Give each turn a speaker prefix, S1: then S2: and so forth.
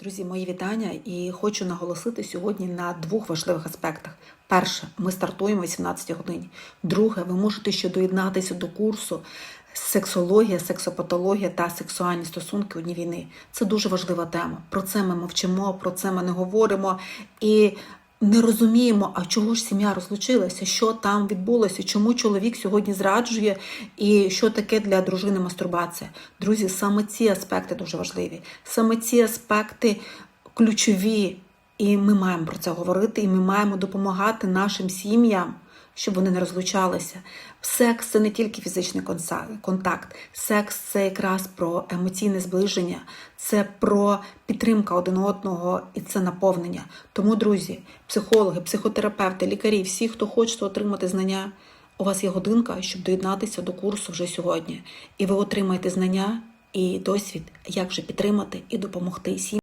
S1: Друзі, мої вітання і хочу наголосити сьогодні на двох важливих аспектах. Перше, ми стартуємо о 18 годині. Друге, ви можете ще доєднатися до курсу сексологія, сексопатологія та сексуальні стосунки у дні війни. Це дуже важлива тема. Про це ми мовчимо, про це ми не говоримо і не розуміємо, а чого ж сім'я розлучилася, що там відбулося, чому чоловік сьогодні зраджує, і що таке для дружини мастурбація. Друзі, саме ці аспекти дуже важливі. Саме ці аспекти ключові, і ми маємо про це говорити, і ми маємо допомагати нашим сім'ям. Щоб вони не розлучалися. Секс це не тільки фізичний контакт. Секс це якраз про емоційне зближення, це про підтримка один одного і це наповнення. Тому, друзі, психологи, психотерапевти, лікарі, всі, хто хоче отримати знання, у вас є годинка, щоб доєднатися до курсу вже сьогодні. І ви отримаєте знання і досвід, як же підтримати і допомогти сім'ї.